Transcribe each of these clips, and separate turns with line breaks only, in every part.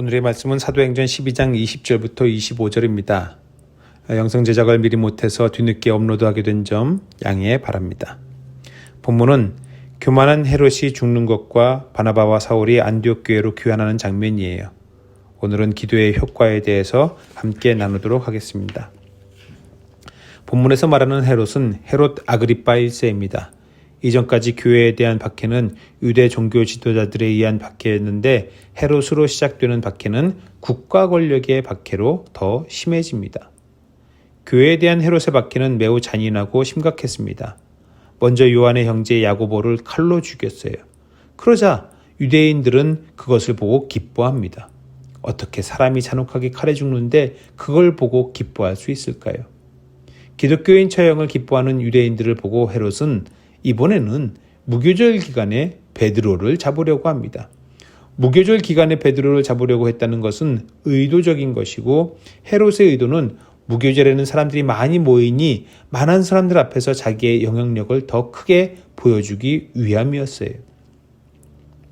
오늘의 말씀은 사도행전 12장 20절부터 25절입니다. 영상 제작을 미리 못해서 뒤늦게 업로드하게 된 점 양해 바랍니다. 본문은 교만한 헤롯이 죽는 것과 바나바와 사울이 안디옥 교회로 귀환하는 장면이에요. 오늘은 기도의 효과에 대해서 함께 나누도록 하겠습니다. 본문에서 말하는 헤롯은 헤롯 아그리파 1세입니다. 이전까지 교회에 대한 박해는 유대 종교 지도자들에 의한 박해였는데 헤롯으로 시작되는 박해는 국가 권력의 박해로 더 심해집니다. 교회에 대한 헤롯의 박해는 매우 잔인하고 심각했습니다. 먼저 요한의 형제 야고보를 칼로 죽였어요. 그러자 유대인들은 그것을 보고 기뻐합니다. 어떻게 사람이 잔혹하게 칼에 죽는데 그걸 보고 기뻐할 수 있을까요? 기독교인 처형을 기뻐하는 유대인들을 보고 헤롯은 이번에는 무교절 기간에 베드로를 잡으려고 합니다. 무교절 기간에 베드로를 잡으려고 했다는 것은 의도적인 것이고 헤롯의 의도는 무교절에는 사람들이 많이 모이니 많은 사람들 앞에서 자기의 영향력을 더 크게 보여주기 위함이었어요.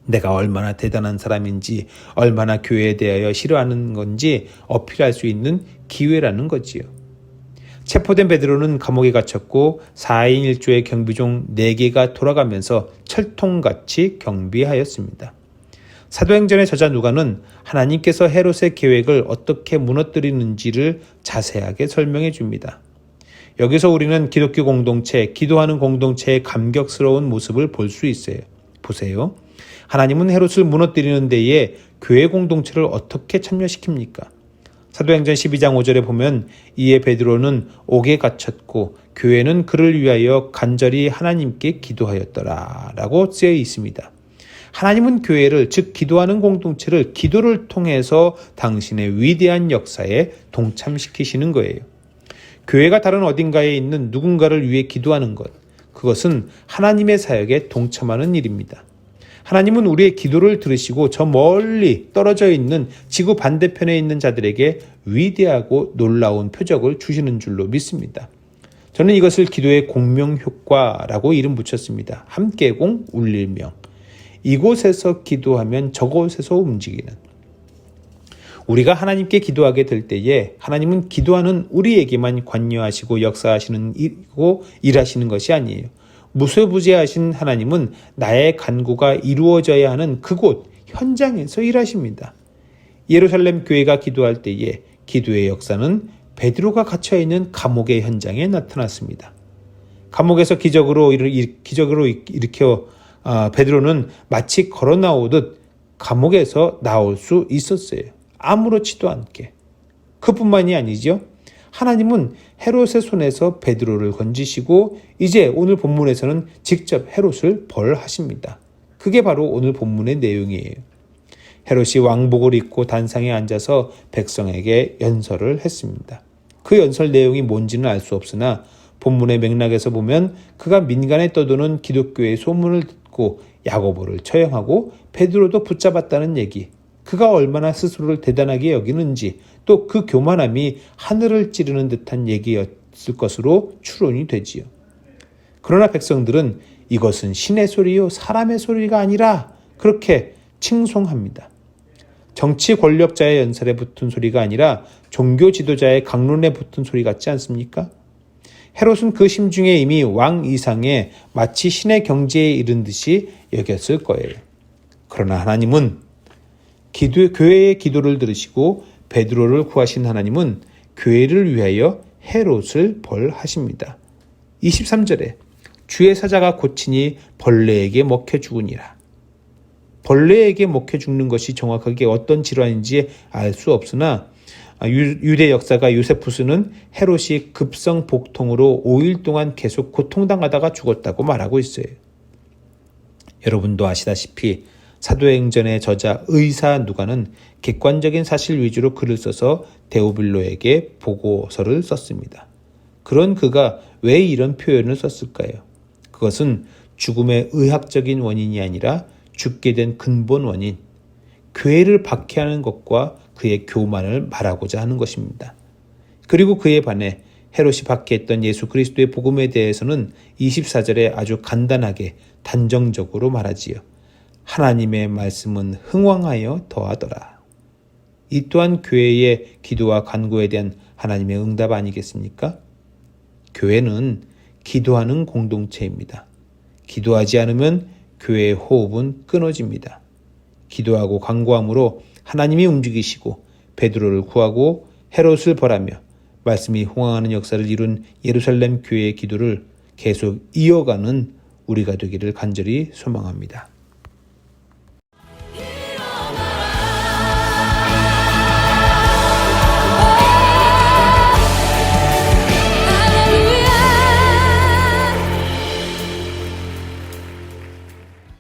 내가 얼마나 대단한 사람인지, 얼마나 교회에 대하여 싫어하는 건지 어필할 수 있는 기회라는 거지요. 체포된 베드로는 감옥에 갇혔고 4인 1조의 경비종 4개가 돌아가면서 철통같이 경비하였습니다. 사도행전의 저자 누가는 하나님께서 헤롯의 계획을 어떻게 무너뜨리는지를 자세하게 설명해 줍니다. 여기서 우리는 기독교 공동체, 기도하는 공동체의 감격스러운 모습을 볼 수 있어요. 보세요. 하나님은 헤롯을 무너뜨리는 데에 교회 공동체를 어떻게 참여시킵니까? 사도행전 12장 5절에 보면 이에 베드로는 옥에 갇혔고 교회는 그를 위하여 간절히 하나님께 기도하였더라 라고 쓰여 있습니다. 하나님은 교회를 즉 기도하는 공동체를 기도를 통해서 당신의 위대한 역사에 동참시키시는 거예요. 교회가 다른 어딘가에 있는 누군가를 위해 기도하는 것 그것은 하나님의 사역에 동참하는 일입니다. 하나님은 우리의 기도를 들으시고 저 멀리 떨어져 있는 지구 반대편에 있는 자들에게 위대하고 놀라운 표적을 주시는 줄로 믿습니다. 저는 이것을 기도의 공명 효과라고 이름 붙였습니다. 함께공 울릴명. 이곳에서 기도하면 저곳에서 움직이는. 우리가 하나님께 기도하게 될 때에 하나님은 기도하는 우리에게만 관여하시고 역사하시는 일고 일하시는 것이 아니에요. 무소부재하신 하나님은 나의 간구가 이루어져야 하는 그곳 현장에서 일하십니다. 예루살렘 교회가 기도할 때에 기도의 역사는 베드로가 갇혀 있는 감옥의 현장에 나타났습니다. 감옥에서 기적으로 기적으로 일으켜 아, 베드로는 마치 걸어 나오듯 감옥에서 나올 수 있었어요. 아무렇지도 않게. 그뿐만이 아니죠. 하나님은 헤롯의 손에서 베드로를 건지시고 이제 오늘 본문에서는 직접 헤롯을 벌하십니다. 그게 바로 오늘 본문의 내용이에요. 헤롯이 왕복을 입고 단상에 앉아서 백성에게 연설을 했습니다. 그 연설 내용이 뭔지는 알 수 없으나 본문의 맥락에서 보면 그가 민간에 떠도는 기독교의 소문을 듣고 야고보를 처형하고 베드로도 붙잡았다는 얘기, 그가 얼마나 스스로를 대단하게 여기는지 또 그 교만함이 하늘을 찌르는 듯한 얘기였을 것으로 추론이 되지요. 그러나 백성들은 이것은 신의 소리요 사람의 소리가 아니라 그렇게 칭송합니다. 정치 권력자의 연설에 붙은 소리가 아니라 종교 지도자의 강론에 붙은 소리 같지 않습니까? 헤롯은 그 심중에 이미 왕 이상의 마치 신의 경지에 이른 듯이 여겼을 거예요. 그러나 하나님은 기도, 교회의 기도를 들으시고 베드로를 구하신 하나님은 교회를 위하여 헤롯을 벌하십니다. 23절에 주의 사자가 고치니 벌레에게 먹혀 죽으니라. 벌레에게 먹혀 죽는 것이 정확하게 어떤 질환인지 알 수 없으나 유대 역사가 요세푸스는 헤롯이 급성 복통으로 5일 동안 계속 고통당하다가 죽었다고 말하고 있어요. 여러분도 아시다시피 사도행전의 저자 의사 누가는 객관적인 사실 위주로 글을 써서 데오빌로에게 보고서를 썼습니다. 그런 그가 왜 이런 표현을 썼을까요? 그것은 죽음의 의학적인 원인이 아니라 죽게 된 근본 원인, 교회를 박해하는 것과 그의 교만을 말하고자 하는 것입니다. 그리고 그에 반해 헤롯이 박해했던 예수 그리스도의 복음에 대해서는 24절에 아주 간단하게 단정적으로 말하지요. 하나님의 말씀은 흥왕하여 더하더라. 이 또한 교회의 기도와 간구에 대한 하나님의 응답 아니겠습니까? 교회는 기도하는 공동체입니다. 기도하지 않으면 교회의 호흡은 끊어집니다. 기도하고 간구함으로 하나님이 움직이시고 베드로를 구하고 헤롯을 벌하며 말씀이 홍황하는 역사를 이룬 예루살렘 교회의 기도를 계속 이어가는 우리가 되기를 간절히 소망합니다.